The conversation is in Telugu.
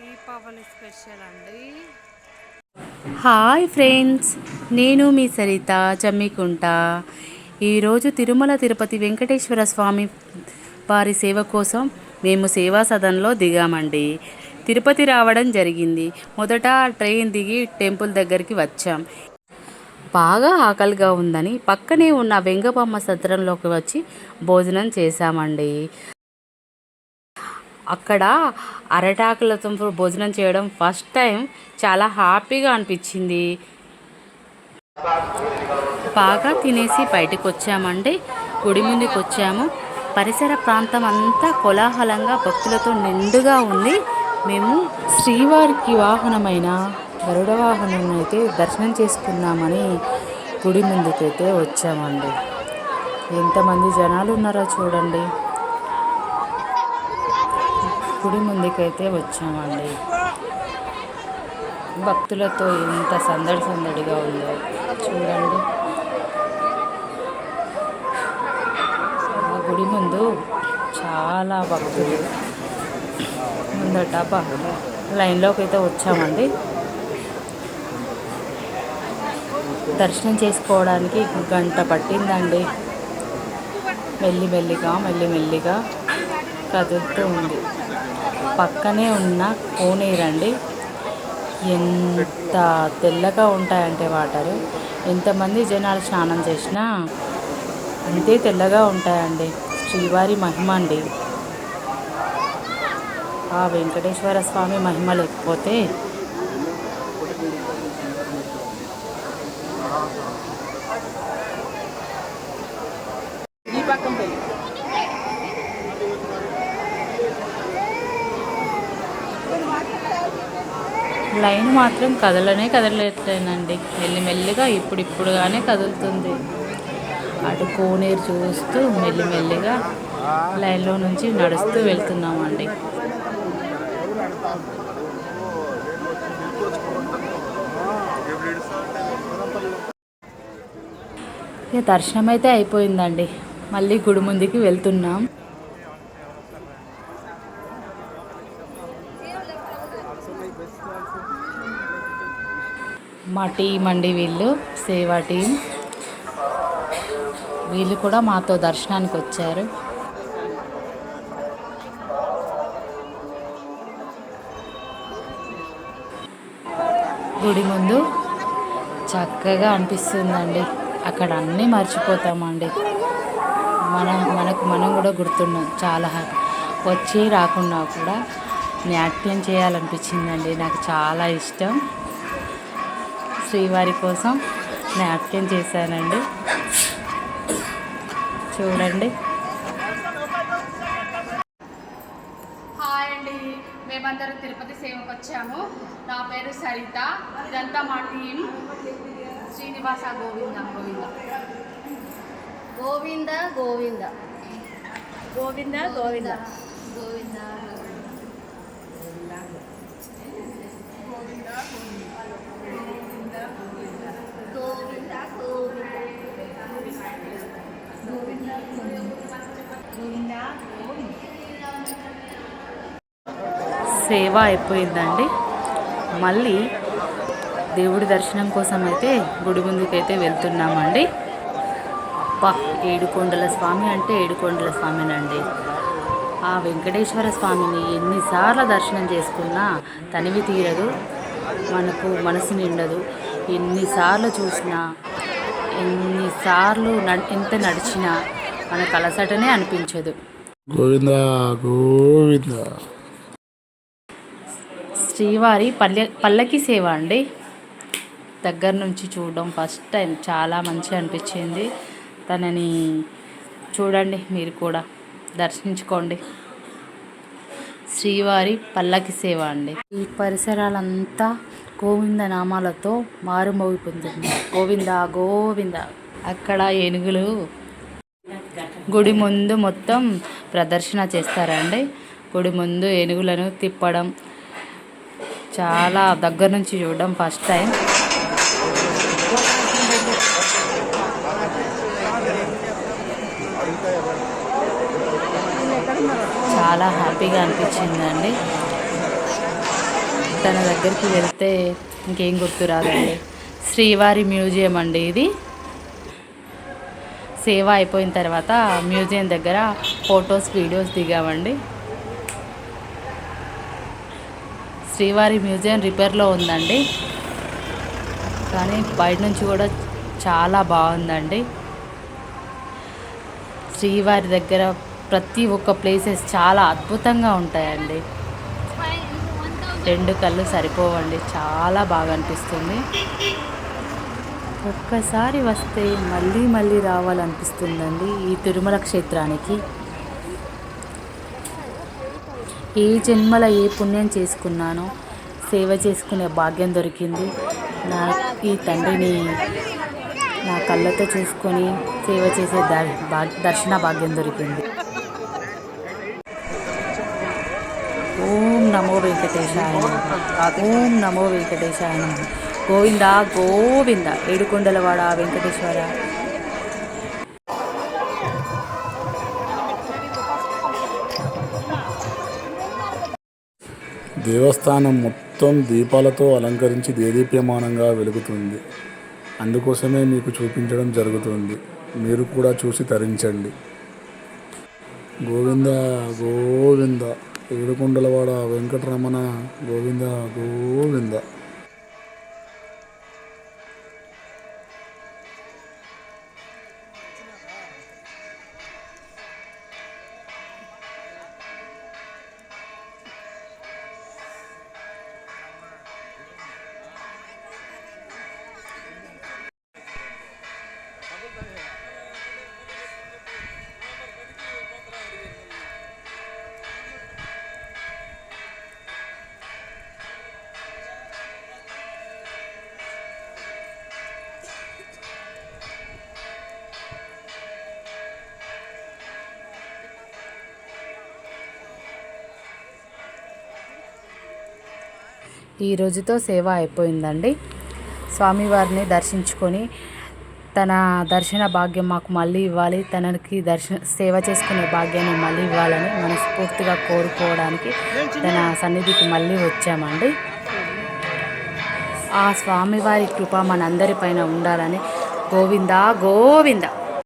దీపావళి స్పెషల్ అండి. హాయ్ ఫ్రెండ్స్ నేను మీ సరిత జమ్మికుంట. ఈరోజు తిరుమల తిరుపతి వెంకటేశ్వర స్వామి వారి సేవ కోసం మేము సేవా సదన్లో దిగామండి. తిరుపతి రావడం జరిగింది. మొదట ట్రైన్ దిగి టెంపుల్ దగ్గరికి వచ్చాం. బాగా ఆకలిగా ఉందని పక్కనే ఉన్న వెంగబొమ్మ సత్రంలోకి వచ్చి భోజనం చేశామండి. అక్కడ అరటాకులతో భోజనం చేయడం ఫస్ట్ టైం చాలా హ్యాపీగా అనిపించింది. బాగా తినేసి బయటకు వచ్చామండి. గుడి ముందుకు వచ్చాము. పరిసర ప్రాంతం అంతా కోలాహలంగా భక్తులతో నిండుగా ఉంది. మేము శ్రీవారికి వాహనమైన గరుడ వాహనం అయితే దర్శనం చేసుకున్నామని గుడి ముందుకైతే వచ్చామండి. ఎంతమంది జనాలు ఉన్నారో చూడండి. గుడి ముందుకైతే వచ్చామండి. భక్తులతో ఎంత సందడి సందడిగా ఉందో చూడండి. గుడి ముందు చాలా భక్తులు. ముందట లైన్లోకి అయితే వచ్చామండి. దర్శనం చేసుకోవడానికి గంట పట్టిందండి. మెల్లి మెల్లిగా మెల్లి మెల్లిగా కదులుతూ ఉంది. పక్కనే ఉన్న కోనేరండి. ఎంత తెల్లగా ఉంటాయంటే వాటరు. ఎంతమంది జనాలు స్నానం చేసినా అంతే తెల్లగా ఉంటాయండి. శ్రీవారి మహిమ అండి. ఆ వెంకటేశ్వర స్వామి మహిమ లేకపోతే లైన్ మాత్రం కదలనే కదలట్లేనండి మెల్లిమెల్లిగా ఇప్పుడిప్పుడుగానే కదులుతుంది. అటు కోనేరు చూస్తూ మెల్లిమెల్లిగా లైన్లో నుంచి నడుస్తూ వెళ్తున్నామండి. ఇక దర్శనం అయితే అయిపోయిందండి. మళ్ళీ గుడి ముందుకి వెళ్తున్నాం. మా టీం అండి వీళ్ళు సేవా టీం. వీళ్ళు కూడా మాతో దర్శనానికి వచ్చారు. గుడి ముందు చక్కగా అనిపిస్తుందండి. అక్కడ అన్నీ మర్చిపోతామండి. మనం మనకు మనం కూడా గుర్తున్నాం చాలా వచ్చి రాకుండా కూడా నాట్యం చేయాలనిపించిందండి. నాకు చాలా ఇష్టం. శ్రీవారి కోసం నాప్కిన్ చేశానండి. చూడండి. హాయ్ అండి. మేమందరం తిరుపతి సేవకు వచ్చాము. నా పేరు సరిత. ఇదంతా మా టీం. శ్రీనివాస గోవింద. గోవింద గోవింద. గోవింద గోవింద. గోవింద గోవింద. సేవ అయిపోయిందండి. మళ్ళీ దేవుడి దర్శనం కోసం అయితే గుడి ముందుకైతే వెళ్తున్నామండి. పా ఏడుకొండల స్వామి అంటే ఏడుకొండల స్వామినండి. ఆ వెంకటేశ్వర స్వామిని ఎన్నిసార్లు దర్శనం చేసుకున్నా తనివి తీరదు మనకు మనసు నిండదు. ఎన్నిసార్లు చూసినా ఎన్నిసార్లు ఎంత నడిచినా మనకు అలసటనే అనిపించదు. గోవిందా గోవిందా. శ్రీవారి పల్లె పల్లకి సేవ అండి. దగ్గర నుంచి చూడడం ఫస్ట్ టైం చాలా మంచిగా అనిపించింది. తనని చూడండి మీరు కూడా దర్శించుకోండి. శ్రీవారి పల్లకి సేవ అండి. ఈ పరిసరాలంతా గోవింద నామాలతో మారుమోగిపోతుంది గోవింద గోవింద. అక్కడ ఏనుగులు గుడి ముందు మొత్తం ప్రదర్శన చేస్తారండి. గుడి ముందు ఏనుగులను తిప్పడం చాలా దగ్గర నుంచి చూడడం ఫస్ట్ టైం. చాలా హ్యాపీగా అనిపించిందండి. తన దగ్గరికి వెళ్తే ఇంకేం గుర్తు రాదండి. శ్రీవారి మ్యూజియం అండి ఇది. సేవ అయిపోయిన తర్వాత మ్యూజియం దగ్గర ఫొటోస్ వీడియోస్ దిగామండి. శ్రీవారి మ్యూజియం రిపేర్లో ఉందండి. కానీ బయట నుంచి కూడా చాలా బాగుందండి. శ్రీవారి దగ్గర ప్రతి ఒక్క ప్లేసెస్ చాలా అద్భుతంగా ఉంటాయండి. రెండు కళ్ళు సరిపోవండి. చాలా బాగా అనిపిస్తుంది. ఒక్కసారి వస్తే మళ్ళీ మళ్ళీ రావాలనిపిస్తుందండి ఈ తిరుమల క్షేత్రానికి. ఏ జన్మల ఏ పుణ్యం చేసుకున్నానో సేవ చేసుకునే భాగ్యం దొరికింది. నా ఈ తండ్రిని నా కళ్ళతో చూసుకొని సేవ చేసే దర్ దర్శన భాగ్యం దొరికింది. ఓం నమో వెంకటేశాయ ఓం నమో వెంకటేశాయ గోవిందా గోవింద గోవింద. ఏడుకొండలవాడ వెంకటేశ్వర. దేవస్థానం మొత్తం దీపాలతో అలంకరించి దేదీప్యమానంగా వెలుగుతుంది. అందుకోసమే మీకు చూపించడం జరుగుతుంది. మీరు కూడా చూసి తరించండి. గోవింద గోవింద. ఏడుకొండలవాడ వెంకటరమణ గోవింద గోవింద. ఈ రోజుతో సేవ అయిపోయిందండి. స్వామివారిని దర్శించుకొని తన దర్శన భాగ్యం మాకు మళ్ళీ ఇవ్వాలి. తనకి దర్శన సేవ చేసుకునే భాగ్యాన్ని మళ్ళీ ఇవ్వాలని మనస్ఫూర్తిగా కోరుకోవడానికి తన సన్నిధికి మళ్ళీ వచ్చామండి. ఆ స్వామివారి కృప మనందరిపైన ఉండాలని గోవిందా గోవింద!